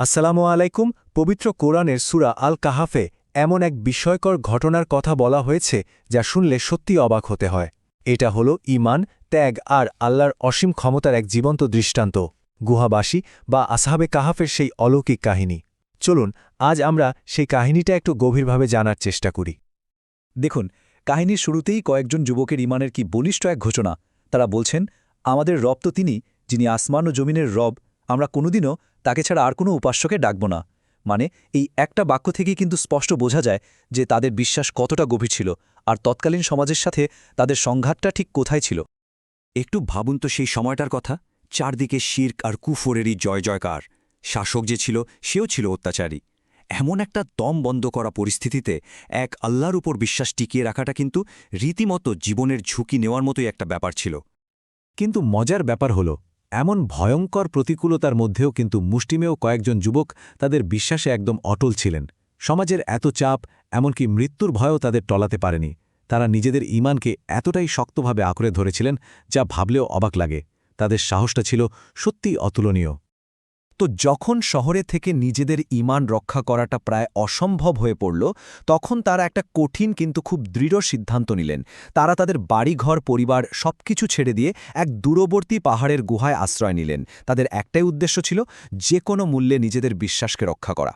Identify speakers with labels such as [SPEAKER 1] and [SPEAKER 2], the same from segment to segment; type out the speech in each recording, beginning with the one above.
[SPEAKER 1] আসসালামু আলাইকুম, পবিত্র কোরআনের সুরা আল কাহাফে এমন এক বিস্ময়কর ঘটনার কথা বলা হয়েছে যা শুনলে সত্যি অবাক হতে হয়। এটা হল ইমান ত্যাগ আর আল্লাহর অসীম ক্ষমতার এক জীবন্ত দৃষ্টান্ত, গুহাবাসী বা আসহাবে কাহাফের সেই অলৌকিক কাহিনী। চলুন, আজ আমরা সেই কাহিনীটা একটু গভীরভাবে জানার চেষ্টা করি।
[SPEAKER 2] দেখুন, কাহিনীর শুরুতেই কয়েকজন যুবকের ইমানের কি বলিষ্ঠ এক ঘোষণা। তারা বলছেন, আমাদের রব তো তিনি, যিনি আসমান ও জমিনের রব। আমরা কোনোদিনও তাকে ছাড়া আর কোনো উপাস্যকে ডাকব না। মানে এই একটা বাক্য থেকেই কিন্তু স্পষ্ট বোঝা যায় যে তাদের বিশ্বাস কতটা গভীর ছিল আর তৎকালীন সমাজের সাথে তাদের সংঘাতটা ঠিক কোথায় ছিল।
[SPEAKER 3] একটু ভাবুন তো সেই সময়টার কথা। চারদিকে শির্ক আর কুফোরেরই জয় জয়কার। শাসক যে ছিল সেও ছিল অত্যাচারী। এমন একটা দম বন্ধ করা পরিস্থিতিতে এক আল্লাহর উপর বিশ্বাস টিকিয়ে রাখাটা কিন্তু রীতিমতো জীবনের ঝুঁকি নেওয়ার মতোই একটা ব্যাপার ছিল।
[SPEAKER 1] কিন্তু মজার ব্যাপার হল এমন ভয়ঙ্কর প্রতিকূলতার মধ্যেও কিন্তু মুষ্টিমেয় কয়েকজন যুবক তাদের বিশ্বাসে একদম অটল ছিলেন। সমাজের এত চাপ, এমনকি মৃত্যুর ভয়ও তাদের টলাতে পারেনি। তারা নিজেদের ইমানকে এতটাই শক্তভাবে আঁকড়ে ধরেছিলেন, যা ভাবলেও অবাক লাগে। তাদের সাহসটা ছিল সত্যিই অতুলনীয়।
[SPEAKER 2] তো যখন শহরে থেকে নিজেদের ইমান রক্ষা করাটা প্রায় অসম্ভব হয়ে পড়ল, তখন তারা একটা কঠিন কিন্তু খুব দৃঢ় সিদ্ধান্ত নিলেন। তারা তাদের বাড়িঘর, পরিবার সবকিছু ছেড়ে দিয়ে এক দূরবর্তী পাহাড়ের গুহায় আশ্রয় নিলেন। তাদের একটাই উদ্দেশ্য ছিল যে কোনো মূল্যে নিজেদের বিশ্বাসকে রক্ষা করা।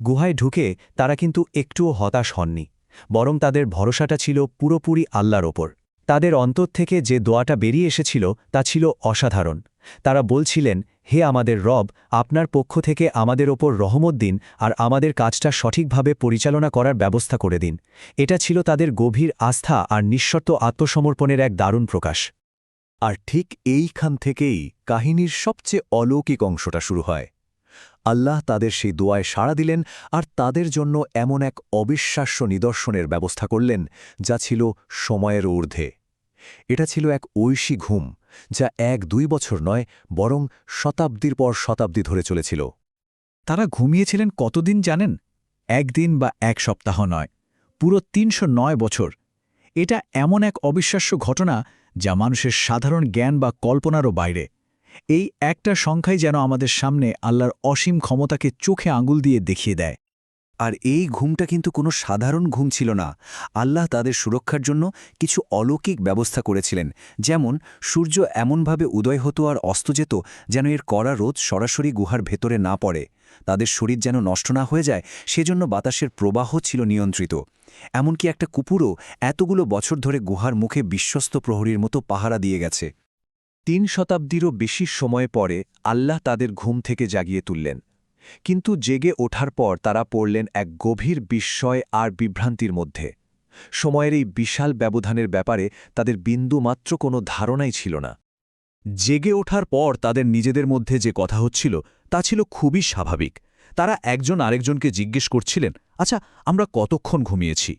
[SPEAKER 1] গুহায় ঢুকে তারা কিন্তু একটুও হতাশ হননি, বরং তাদের ভরসাটা ছিল পুরোপুরি আল্লাহর ওপর। তাদের অন্তর থেকে যে দোয়াটা বেরিয়ে এসেছিল তা ছিল অসাধারণ। তারা বলছিলেন হে আমাদের রব, আপনার পক্ষ থেকে আমাদের ওপর রহমত দিন আর আমাদের কাজটা সঠিকভাবে পরিচালনা করার ব্যবস্থা করে দিন। এটা ছিল তাদের গভীর আস্থা আর নিঃশর্ত আত্মসমর্পণের এক দারুণ প্রকাশ।
[SPEAKER 2] আর ঠিক এইখান থেকেই কাহিনীর সবচেয়ে অলৌকিক অংশটা শুরু হয়। আল্লাহ তাদের সেই দোয়ায় সাড়া দিলেন আর তাদের জন্য এমন এক অবিশ্বাস্য নিদর্শনের ব্যবস্থা করলেন, যা ছিল সময়ের ঊর্ধ্বে। এটা ছিল এক ঐশী ঘুম যা এক দুই বছর নয়, বরং শতাব্দীর পর শতাব্দী ধরে চলেছিল। তারা ঘুমিয়েছিলেন কতদিন জানেন? একদিন বা এক সপ্তাহ নয়, পুরো তিনশো নয় বছর। এটা এমন এক অবিশ্বাস্য ঘটনা যা মানুষের সাধারণ জ্ঞান বা কল্পনারও বাইরে। এই একটা সংখ্যাই যেন আমাদের সামনে আল্লাহর অসীম ক্ষমতাকে চোখে আঙুল দিয়ে দেখিয়ে দেয়। আর এই ঘুমটা কিন্তু কোনো সাধারণ ঘুম ছিল না। আল্লাহ তাদের সুরক্ষার জন্য কিছু অলৌকিক ব্যবস্থা করেছিলেন। যেমন, সূর্য এমনভাবে উদয় হতো আর অস্ত যেত যেন এর কড়া রোদ সরাসরি গুহার ভেতরে না পড়ে। তাদের শরীর যেন নষ্ট না হয়ে যায়, সেজন্য বাতাসের প্রবাহ ছিল নিয়ন্ত্রিত। এমনকি একটা কুকুরও এতগুলো বছর ধরে গুহার মুখে বিশ্বস্ত প্রহরীর মতো পাহারা দিয়ে গেছে। তিন শতাব্দীরও বেশি সময় পরে আল্লাহ তাদের ঘুম থেকে জাগিয়ে তুললেন। কিন্তু জেগে ওঠার পর তারা পড়লেন এক গভীর বিস্ময় আর বিভ্রান্তির মধ্যে। সময়ের এই বিশাল ব্যবধানের ব্যাপারে তাদের বিন্দুমাত্র কোনো ধারণাই ছিল না। জেগে ওঠার পর তাদের নিজেদের মধ্যে যে কথা হচ্ছিল, তা ছিল খুবই স্বাভাবিক। তারা একজন আরেকজনকে জিজ্ঞেস করছিলেন আচ্ছা আমরা কতক্ষণ ঘুমিয়েছি?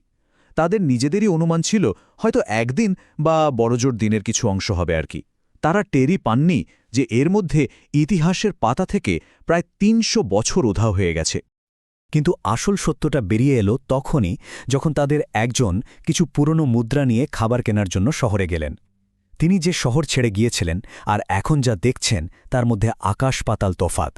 [SPEAKER 2] তাদের নিজেদেরই অনুমান ছিল, হয়তো একদিন বা বড়জোর দিনের কিছু অংশ হবে আর কি। তারা টেরি পাননি যে এর মধ্যে ইতিহাসের পাতা থেকে প্রায় তিনশো বছর উধাও হয়ে গেছে। কিন্তু আসল সত্যটা বেরিয়ে এলো তখনই যখন তাদের একজন কিছু পুরনো মুদ্রা নিয়ে খাবার কেনার জন্য শহরে গেলেন। তিনি যে শহর ছেড়ে গিয়েছিলেন আর এখন যা দেখছেন তার মধ্যে আকাশ পাতাল তফাত।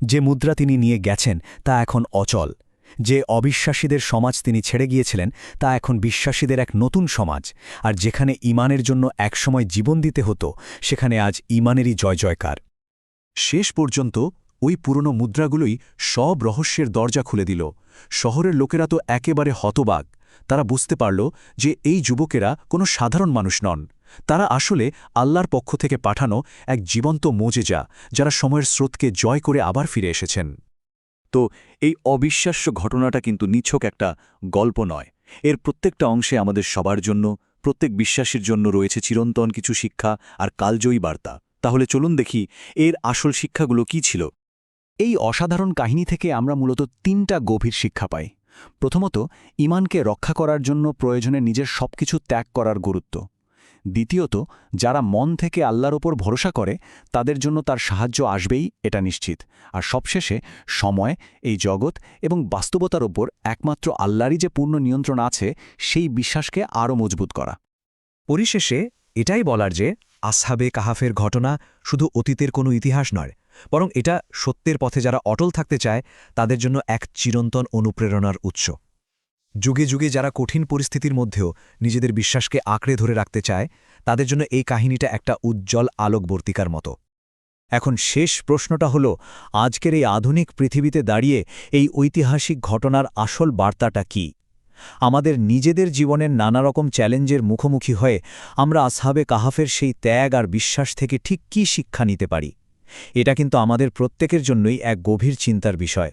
[SPEAKER 2] যে মুদ্রা তিনি নিয়ে গেছেন তা এখন অচল। যে অবিশ্বাসীদের সমাজ তিনি ছেড়ে গিয়েছিলেন, তা এখন বিশ্বাসীদের এক নতুন সমাজ। আর যেখানে ইমানের জন্য একসময় জীবন দিতে হতো, সেখানে আজ ইমানেরই জয় জয়কার। শেষ পর্যন্ত ওই পুরনো মুদ্রাগুলোই সব রহস্যের দরজা খুলে দিল। শহরের লোকেরা তো একেবারে হতবাগ তারা বুঝতে পারল যে এই যুবকেরা কোনো সাধারণ মানুষ নন। তারা আসলে আল্লাহর পক্ষ থেকে পাঠানো এক জীবন্ত মোজেজা, যারা সময়ের স্রোতকে জয় করে আবার ফিরে এসেছেন। তো এই অবিশ্বাস্য ঘটনাটা কিন্তু নিছক একটা গল্প নয়। এর প্রত্যেকটা অংশে আমাদের সবার জন্য, প্রত্যেক বিশ্বাসীর জন্য রয়েছে চিরন্তন কিছু শিক্ষা আর কালজয়ী বার্তা। তাহলে চলুন দেখি এর আসল শিক্ষাগুলো কি ছিল। এই অসাধারণ কাহিনী থেকে আমরা মূলত তিনটা গভীর শিক্ষা পাই। প্রথমত, ইমানকে রক্ষা করার জন্য প্রয়োজনে নিজের সবকিছু ত্যাগ করার গুরুত্ব। দ্বিতীয়ত, যারা মন থেকে আল্লাহর ওপর ভরসা করে, তাদের জন্য তার সাহায্য আসবেই, এটা নিশ্চিত। আর সবশেষে, সময়, এই জগৎ এবং বাস্তবতার ওপর একমাত্র আল্লাহরই যে পূর্ণ নিয়ন্ত্রণ আছে, সেই বিশ্বাসকে আরও মজবুত করা। পরিশেষে, এটাই বলার যে,
[SPEAKER 1] আসহাবে কাহাফের ঘটনা শুধু অতীতের কোনো ইতিহাস নয়, বরং এটা সত্যের পথে যারা অটল থাকতে চায়, তাদের জন্য এক চিরন্তন অনুপ্রেরণার উৎস। যুগে যুগে যারা কঠিন পরিস্থিতির মধ্যেও নিজেদের বিশ্বাসকে আঁকড়ে ধরে রাখতে চায়, তাদের জন্য এই কাহিনীটা একটা উজ্জ্বল আলোকবর্তিকার মতো। এখন শেষ প্রশ্নটা হল, আজকের এই আধুনিক পৃথিবীতে দাঁড়িয়ে এই ঐতিহাসিক ঘটনার আসল বার্তাটা কি? আমাদের নিজেদের জীবনের নানা রকম চ্যালেঞ্জের মুখোমুখি হয়ে আমরা আসহাবে কাহাফের সেই ত্যাগ আর বিশ্বাস থেকে ঠিক কী শিক্ষা নিতে পারি? এটা কিন্তু আমাদের প্রত্যেকের জন্যই এক গভীর চিন্তার বিষয়।